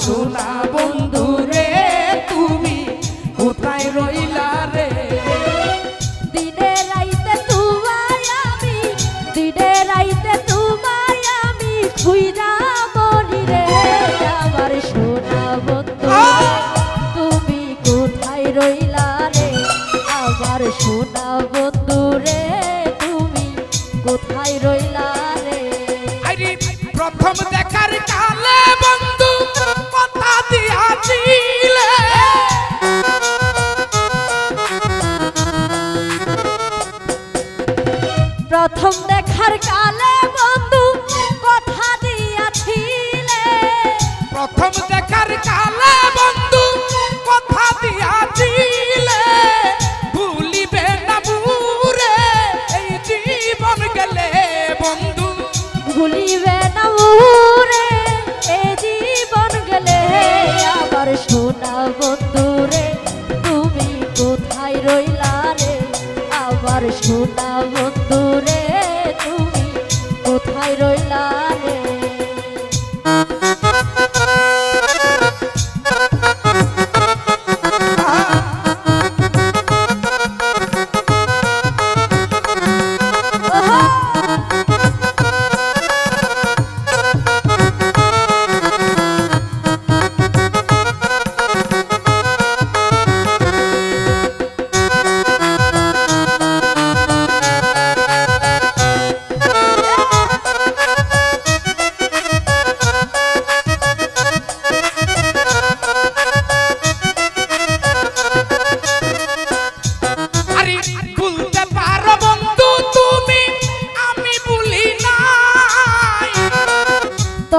সোনা বন্ধু রে তুমি কোথায় রইলা রে? দিনে রাইতে তোমায় আমি দিনে রাইতে তোমায় আমি খুইরা মরি রে। আমার সোনা বন্ধু তুমি কোথায় রইলা রে? আমার সোনা বন্ধু রে তুমি কোথায় রইলা রে? প্রথম দেখার কালে বন্ধু প্রথম দেখার কালে বন্ধু কথা দিয়াছিলে। প্রথম দেখার কালে বন্ধু কথা দিয়াছিলে। ভুলিবে না বুরে এই জীবন গেলে বন্ধু। ভুলিবে না উরে এ জীবন গেলে আবার সোনা বন্ধু রে। তুমি কোথায় রইলা রে? আবার সোনা বন্ধু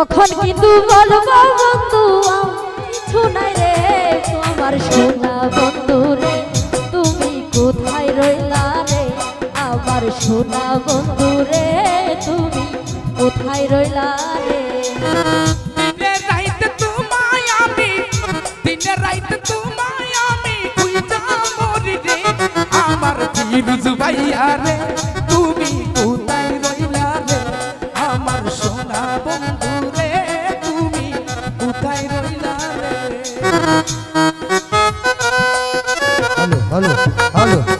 তখন কিন্তু বলব বন্ধু কিছু নাই রে আমার সোনা বন্ধু রে, তুমি কোথায় রইলা রে? আমার সোনা বন্ধু রে, তুমি কোথায় রইলা রে? আমার ফিরুজ ভাইয়া রে। Hello hello hello.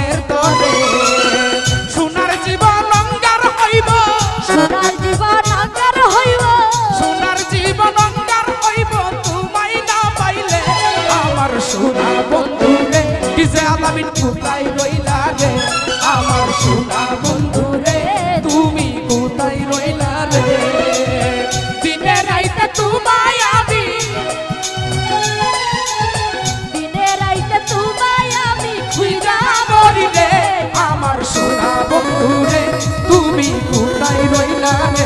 time.